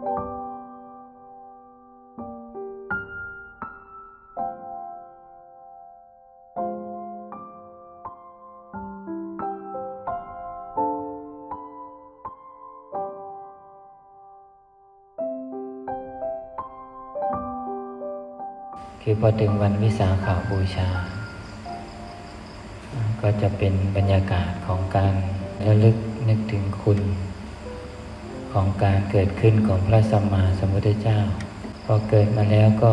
คือพอถึงวันวิสาขาบูชา ก็จะเป็นบรรยากาศของการระลึกนึกถึงคุณ ของการเกิดขึ้นของพระสัมมาสัมพุทธเจ้า พอเกิดมาแล้วก็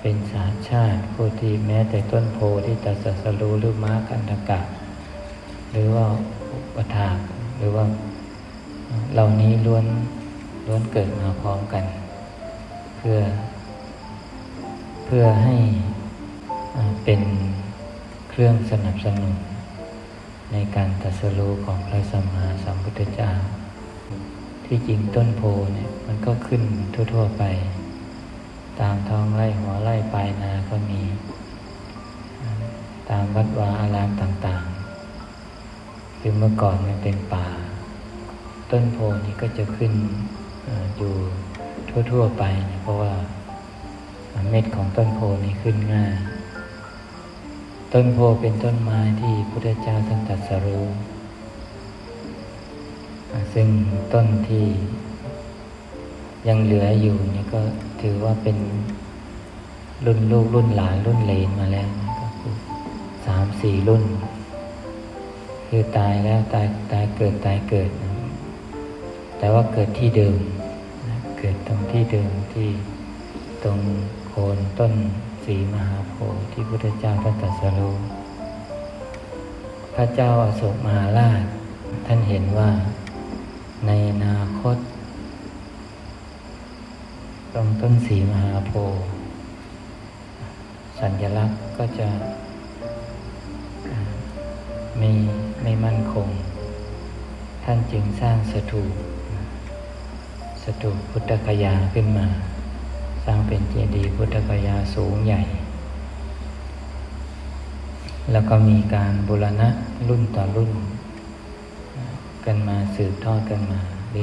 เป็นสาชาติผู้ที่แม้แต่ต้นโพที่ตรัสรู้หรือม้ากันตกะ หรือว่าอุปถากหรือว่าเหล่านี้ล้วนล้วนเกิดมาพร้อมกัน เพื่อ เพื่อให้เป็นเครื่องสนับสนุนในการตรัสรู้ของพระสัมมาสัมพุทธเจ้า ที่จริงต้นโพเนี่ยมันก็ขึ้นทั่ว ๆไป ตามท้องไร่หัวไร่ปลายนาก็มี ตามวัดวาอารามต่างๆ คือเมื่อก่อนมันเป็นป่า ต้นโพนี้ก็จะขึ้นออยู่ทั่วๆไปเนี่ยเพราะว่าเม็ดของต้นโพนี้ขึ้นง่าย ต้นโพเป็นต้นไม้ที่พุทธเจ้าท่านตรัสรู้ ซึ่งต้นที่ยังเหลืออยู่นี่ก็ถือว่าเป็นรุ่นลูกรุ่นหลานรุ่นเลนมาแล้วก็คือสามสี่รุ่น คือตายแล้วตายตายเกิดตายเกิด แต่ว่าเกิดที่เดิมเกิดตรงที่เดิมที่ตรงโคนต้นสีมหาโพธิ์ที่พุทธเจ้าท่านตรัสรู้พระเจ้าอาโศกมหาราช ท่านเห็นว่า ในอนาคตตรงต้นสีมหาโพธิ์สัญลักษณ์ก็จะไม่ไม่มั่นคง ท่านจึงสร้างสถูปสถูปพุทธคยาขึ้นมา สร้างเป็นเจดีย์พุทธคยาสูงใหญ่ แล้วก็มีการบูรณะรุ่นต่อรุ่น กันมาสืบทอดกันมา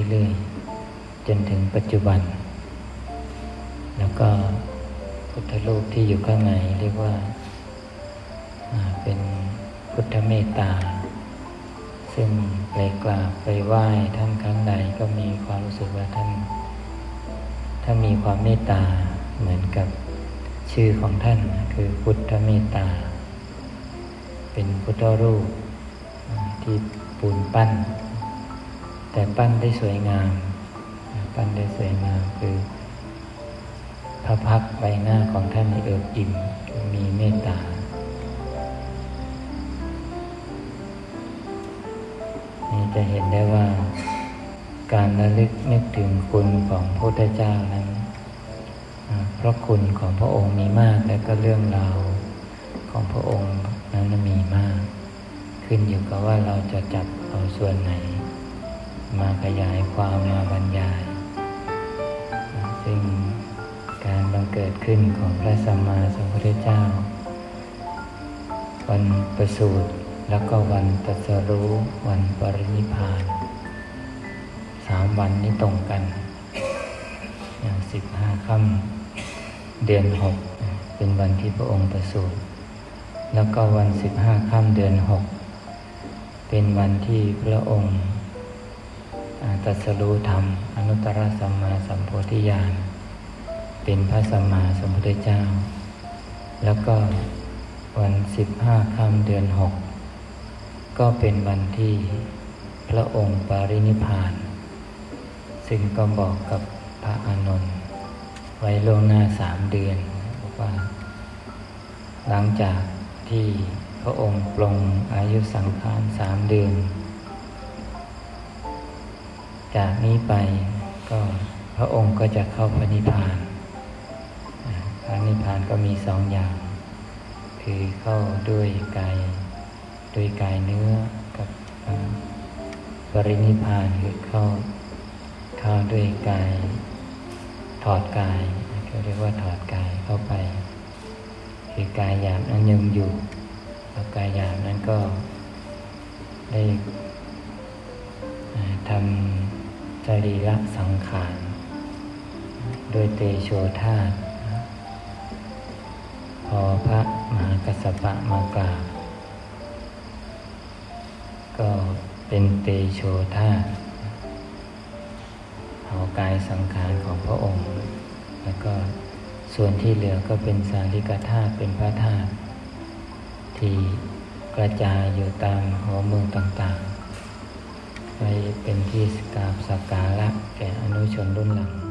เรื่อยๆจนถึงปัจจุบัน แล้วก็พุทธรูปที่อยู่ข้างในเรียกว่าเป็นพุทธเมตตา ซึ่งไปกราบไปไหว้ท่านครั้งใดก็มีความรู้สึกว่าท่านท่านมีความเมตตาเหมือนกับชื่อของท่านคือพุทธเมตตา เป็นพุทธรูปที่ปูนปั้น แต่ปั้นได้สวยงาม ปั้นได้สวยงามคือพระพักใบหน้าของท่านเอิบอิ่มมีเมตตา นี่จะเห็นได้ว่า การระลึกนึกถึงคุณของพระพุทธเจ้านั้นเพราะคุณของพระองค์มีมากและก็เรื่องราวของพระองค์นั้นมีมาก ขึ้นอยู่กับว่าเราจะจับเอาส่วนไหน มาขยายความมาบรรยาย ซึ่งการบังเกิดขึ้นของพระสัมมาสัมพุทธเจ้า วันประสูติแล้วก็วันตรัสรู้วันปรินิพพานสามวันนี้ตรงกัน อย่างสิบห้าค่ำเดือนหกเป็นวันที่พระองค์ประสูติแล้วก็วันสิบห้าค่ำเดือนหกเป็นวันที่พระองค์ ตัสรู้ธรรม อนุตตรสัมมาสัมโพธิญาณเป็นพระสัมมาสัมพุทธเจ้า แล้วก็วันสิบห้าค่ำเดือนหกก็เป็นวันที่พระองค์ปรินิพาน ซึ่งก็บอกกับพระอานนท์ไว้ล่วงหน้าสามเดือนว่า หลังจากที่พระองค์ปลงอายุสังขารสามเดือน จากนี้ไปก็พระองค์ก็จะเข้าพระนิพพานพระนิพพานก็มีสองอย่าง คือเข้าด้วยกายด้วยกายเนื้อกับปรินิพพานคือเข้าเข้าด้วยกายถอดกายก็เรียกว่าถอดกายเข้าไป คือกายหยาบนั้นยังอยู่แล้วกายหยาบนั้นก็ได้ทำ จรีระสังขาร โดยเตโชธาตพอพระมหากัสสปะมากราบก็เป็นเตโชธาตเอากายสังขารของพระองค์ แล้วก็ส่วนที่เหลือก็เป็นสาริกธาตุเป็นพระธาตุที่กระจายอยู่ตามหัวเมืองต่างๆ ไว้เป็นที่กราบสักการะแก่อนุชนรุ่นหลัง